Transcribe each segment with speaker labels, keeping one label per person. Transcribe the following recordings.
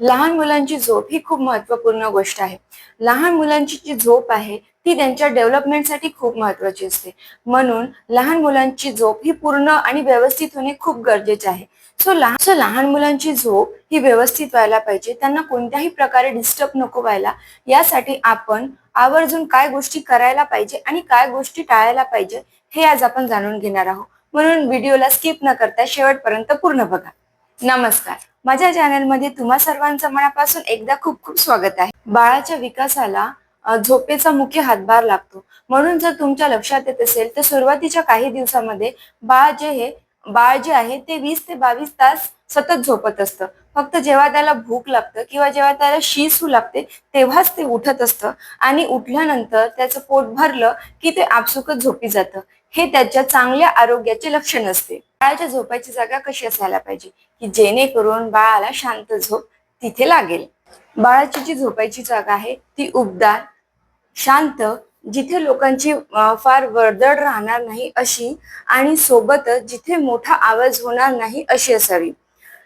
Speaker 1: लहान मुलांची झोप ही खूप महत्त्वपूर्ण गोष्ट आहे. लहान मुलांची जी झोप आहे ती त्यांच्या डेव्हलपमेंटसाठी खूप महत्वाची असते. म्हणून लहान मुलांची झोप ही पूर्ण आणि व्यवस्थित होणे खूप गरजेचे आहे. सो लहान सो लहान मुलांची झोप ही व्यवस्थित व्हायला पाहिजे. त्यांना कोणत्याही प्रकारे डिस्टर्ब नको व्हायला. यासाठी आपण आवर्जून काय गोष्टी करायला पाहिजे आणि काय गोष्टी टाळायला पाहिजे हे आज आपण जाणून घेणार आहोत. म्हणून व्हिडिओला स्किप न करता शेवटपर्यंत पूर्ण बघा. नमस्कार. माझ्या चॅनलमध्ये तुम्हा सर्वांचं मनापासून एकदा खूप खूप स्वागत आहे. बाळाच्या विकासाला झोपेचा मुख्य हातभार लागतो. म्हणून जर तुमच्या लक्षात येत असेल तर सुरुवातीच्या काही दिवसामध्ये बाळ जे हे बाळ जे आहे ते वीस ते बावीस तास सतत झोपत असतं. फक्त जेव्हा त्याला भूक लागतं किंवा जेव्हा त्याला शी लागते तेव्हाच ते उठत असतं. आणि उठल्यानंतर त्याचं पोट भरलं की ते आपसुकच झोपी जातं. हे त्याच्या चांगल्या आरोग्याचे लक्षण असते. बाळाच्या झोपायची जागा कशी असायला पाहिजे? की जेणेकरून बाळाला शांत झोप तिथे लागेल. बाळाची जी झोपायची जागा आहे ती उबदार शांत जिथे लोकांची फार वर्दळ राहणार नाही अशी आणि सोबतच जिथे मोठा आवाज होणार नाही अशी असावी.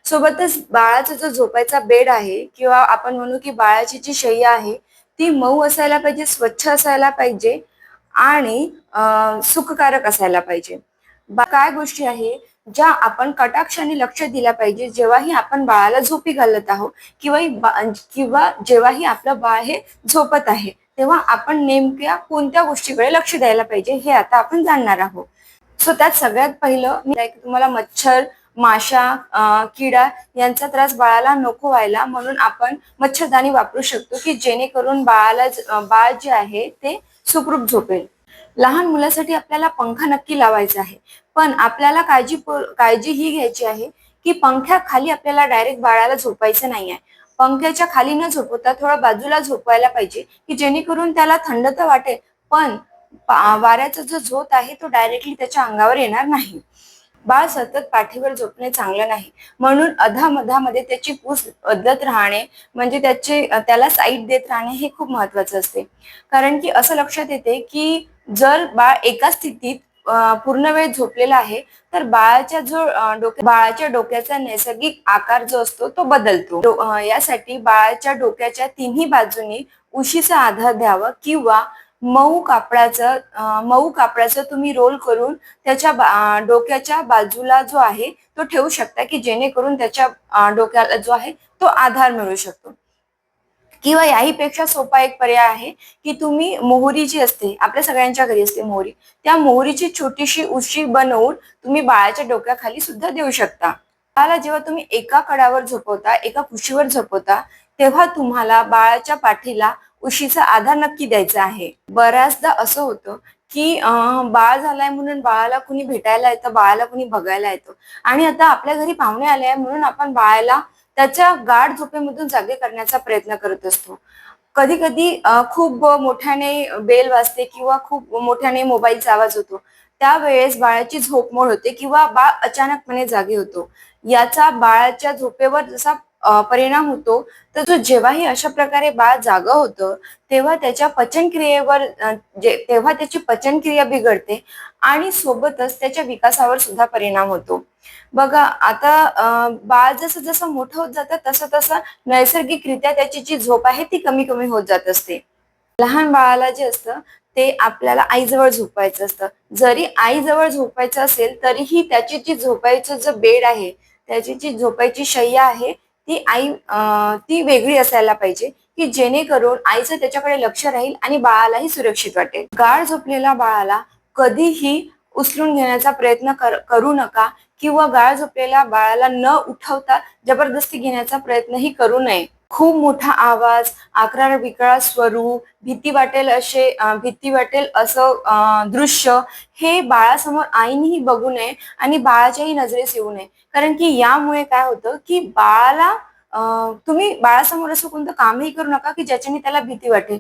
Speaker 1: सोबतच बाळाचा जो झोपायचा बेड आहे किंवा आपण म्हणू की बाळाची जी शय्या आहे ती मऊ असायला पाहिजे स्वच्छ असायला पाहिजे आणि सुखकारक असायला पाहिजे. काय गोष्टी आहे ज्या आपण कटाक्षाने लक्ष दिल्या पाहिजे जेव्हाही आपण बाळाला झोपी घालत आहोत किंवा किंवा जेव्हाही आपलं बाळ हे झोपत आहे तेव्हा आपण नेमक्या कोणत्या गोष्टीकडे लक्ष द्यायला पाहिजे हे आता आपण जाणणार आहोत. सो त्यात सगळ्यात पहिलं मी तुम्हाला मच्छर माशा किडा यांचा त्रास बाळाला नको व्हायला म्हणून आपण मच्छरदाणी वापरू शकतो की जेणेकरून बाळाला बाळ जे आहे ते सुखरूप झोपेल. लहान मुलासाठी आपल्याला पंखा नक्की लावायचा आहे. पण आपल्याला काळजी काळजी ही घ्यायची आहे की पंख्या खाली आपल्याला डायरेक्ट बाळाला झोपायचं नाही आहे. पंख्याच्या खाली न झोपवता थोडं बाजूला झोपवायला पाहिजे की जेणेकरून त्याला थंड तर वाटेल पण वाऱ्याचा जो झोत आहे तो डायरेक्टली त्याच्या अंगावर येणार नाही. बाळ सतत पाठीवर झोपणे चांगलं नाही. म्हणून अधामधामध्ये त्याची पूस बदलत राहणे म्हणजे त्याचे त्याला साईड देत राहणे हे खूप महत्वाचं असते. कारण की असं लक्षात येते की जर बाळ एका स्थितीत पूर्ण वेळ झोपलेला आहे तर बाळाच्या जो डोक्या बाळाच्या डोक्याचा नैसर्गिक आकार जो असतो तो बदलतो. यासाठी बाळाच्या डोक्याच्या तिन्ही बाजूनी उशीचा आधार द्यावा किंवा मऊ कापडाचं मऊ कापडाचं तुम्ही रोल करून त्याच्या बा- डोक्याच्या बाजूला जो आहे तो ठेवू शकता की जेणेकरून त्याच्या डोक्याला जो आहे तो आधार मिळू शकतो. किंवा याहीपेक्षा सोपा एक पर्याय आहे की तुम्ही मोहरी जी असते आपल्या सगळ्यांच्या घरी असते मोहरी त्या मोहरीची छोटीशी उशी बनवून तुम्ही बाळाच्या डोक्याखाली सुद्धा देऊ शकता. बाळाला जेव्हा तुम्ही एका कडावर झोपवता एका कुशीवर झोपवता तेव्हा तुम्हाला बाळाच्या पाठीला उशीचा आधार नक्की द्यायचा आहे. बऱ्याचदा असं होतं की बाळ झालाय म्हणून बाळाला कुणी भेटायला येतं बाळाला कुणी बघायला येतं. आणि आता आपल्या घरी पाहुणे आले आहे म्हणून आपण बाळाला त्याच्या गाढ झोपेमधून जागे करण्याचा प्रयत्न करत असतो. कधी कधी खूप मोठ्याने बेल वाजते किंवा खूप मोठ्याने मोबाईलचा आवाज होतो. त्यावेळेस बाळाची झोपमोड होते किंवा बाळ अचानकपणे जागे होतो. याचा बाळाच्या झोपेवर जसा परिणाम होतो. तर जो जेव्हाही अशा प्रकारे बाळ जाग होतं तेव्हा त्याच्या पचनक्रियेवर जे तेव्हा त्याची पचनक्रिया बिघडते आणि सोबतच त्याच्या विकासावर सुद्धा परिणाम होतो. बघा आता बाळ जसं जसं मोठं होत जातं तसं तसं नैसर्गिकरित्या त्याची जी झोप आहे ती कमी कमी होत जात असते. लहान बाळाला जे असतं ते आपल्याला आईजवळ झोपायचं असतं. जरी आईजवळ झोपायचं असेल तरीही त्याची जी झोपायचं जे बेड आहे त्याची जी झोपायची शय्या आहे ती आई ती वेगळी असायला पाहिजे की जेणेकरून आईचं त्याच्याकडे लक्ष राहील आणि बाळालाही सुरक्षित वाटेल. गाळ झोपलेल्या बाळाला कधीही उचलून घेण्याचा प्रयत्न कर, करू नका किंवा गाळ झोपलेल्या बाळाला न उठवता जबरदस्ती घेण्याचा प्रयत्नही करू नये. खूप मोठा आवाज आकरा विकळा स्वरूप भीती वाटेल असे भीती वाटेल असं दृश्य हे बाळासमोर आईनेही बघू नये आणि बाळाच्याही नजरेस येऊ नये. कारण की यामुळे काय होतं की बाळाला तुम्ही बाळासमोर असं कोणतं कामही करू नका की ज्याच्याने त्याला भीती वाटेल.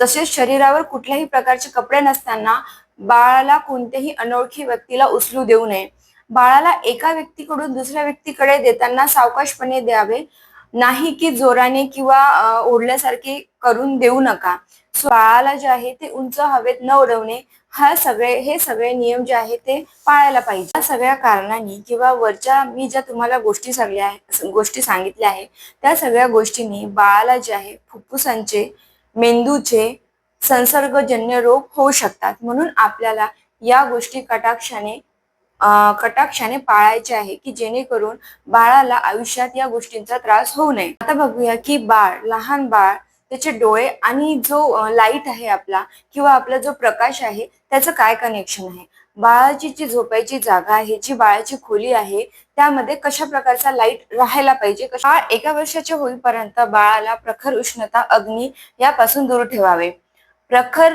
Speaker 1: तसेच शरीरावर कुठल्याही प्रकारचे कपडे नसताना बाळाला कोणत्याही अनोळखी व्यक्तीला उचलू देऊ नये. बाळाला एका व्यक्तीकडून दुसऱ्या व्यक्तीकडे देताना सावकाशपणे द्यावे. नाही की जोराने किंवा ओढल्यासारखे करून देऊ नका. सो बाळाला जे आहे ते उंच हवेत न उडवणे हा सगळे हे सगळे नियम जे आहे ते पाळायला पाहिजे. या सगळ्या कारणांनी किंवा वरच्या मी ज्या तुम्हाला गोष्टी सगळ्या आहे गोष्टी सांगितल्या आहे त्या सगळ्या गोष्टींनी बाळाला जे आहे फुफ्फुसांचे मेंदूचे संसर्गजन्य रोग होऊ शकतात. म्हणून आपल्याला या गोष्टी कटाक्षाने कटाक्षाने पाळायचे आहे की जेणेकरून बाळाला आयुष्यात या गोष्टींचा त्रास होऊ नये. आता बघूया की बाळ लहान बाळ त्याचे डोळे आणि जो लाइट आहे आपला किंवा आपला जो प्रकाश आहे त्याचं काय कनेक्शन आहे? बाळाची जी झोपायची जागा आहे जी बाळाची खोली आहे त्यामध्ये कशा प्रकारचा लाइट राहायला पाहिजे? बाळ एका वर्षाच्या होईपर्यंत बाळाला प्रखर उष्णता अग्नी यापासून दूर ठेवावे. प्रखर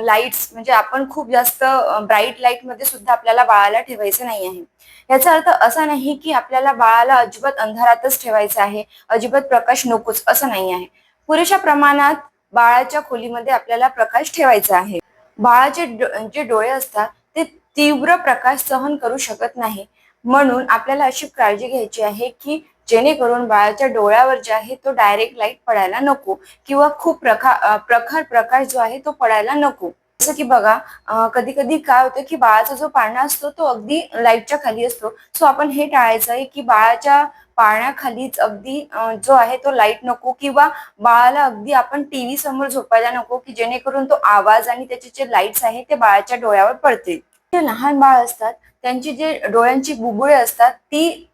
Speaker 1: लाईट्स म्हणजे आपण खूप जास्त ब्राईट लाइटमध्ये सुद्धा आपल्याला बाळाला ठेवायचं नाही आहे. याचा अर्थ असा नाही की आपल्याला बाळाला अजिबात अंधारातच ठेवायचं आहे अजिबात प्रकाश नकोच असं नाही आहे. पुरेशा प्रमाणात बाळाच्या खोलीमध्ये आपल्याला प्रकाश ठेवायचा आहे. बाळाचे जे डोळे असतात ते तीव्र प्रकाश सहन करू शकत नाही. म्हणून आपल्याला अशी काळजी घ्यायची आहे की जेणेकरून बाळाच्या डोळ्यावर जे आहे तो डायरेक्ट लाइट पडायला नको किंवा खूप प्रखा प्रखर प्रकाश जो आहे तो पडायला नको. जसं की बघा कधी कधी काय होतं की बाळाचा जो पाळणा असतो तो अगदी लाईटच्या खाली असतो. सो आपण हे टाळायचं आहे की बाळाच्या पाळण्याखालीच अगदी जो आहे तो लाइट नको किंवा बाळाला अगदी आपण टीव्ही समोर झोपायला नको की जेणेकरून तो आवाज आणि त्याचे जे लाईट्स आहे ते बाळाच्या डोळ्यावर पडतील. जे लहान बाळ असतात त्यांची जे डोळ्यांची बुबुळे असतात ती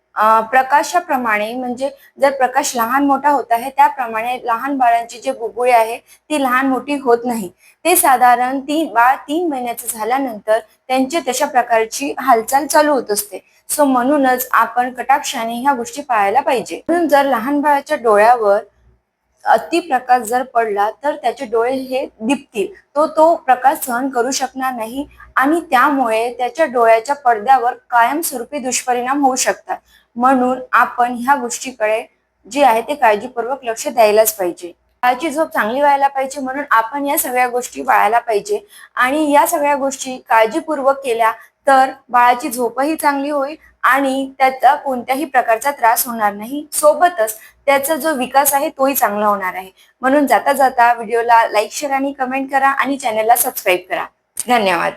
Speaker 1: प्रकाशाप्रमाणे म्हणजे जर प्रकाश लहान मोठा होत आहे त्याप्रमाणे लहान बाळांची जे बुबुळे आहे ती लहान मोठी होत नाही. ते साधारण तीन बाळ तीन महिन्याचं झाल्यानंतर त्यांची तशा प्रकारची हालचाल चालू होत असते. सो म्हणूनच आपण कटाक्षाने ह्या गोष्टी पाळायला पाहिजे. म्हणून जर लहान बाळाच्या डोळ्यावर अतिप्रकाश जर पडला तर त्याचे डोळे हे दिपतील. तो तो प्रकाश सहन करू शकणार नाही आणि त्यामुळे त्याच्या डोळ्याच्या पडद्यावर कायमस्वरूपी दुष्परिणाम होऊ शकतात. म्हणून आपण ह्या गोष्टीकडे जे आहे ते काळजीपूर्वक लक्ष द्यायलाच पाहिजे. बाळाची झोप चांगली व्हायला पाहिजे म्हणून आपण या सगळ्या गोष्टी पाळायला पाहिजे. आणि या सगळ्या गोष्टी काळजीपूर्वक केल्या तर बाळाची झोपही चांगली होईल आणि त्याचा कोणत्याही प्रकारचा त्रास होणार नाही. सोबतच त्याचा जो विकास आहे तोही चांगला होणार आहे. म्हणून जाता जाता व्हिडिओला लाईक शेअर आणि कमेंट करा आणि चॅनलला सबस्क्राईब करा. धन्यवाद.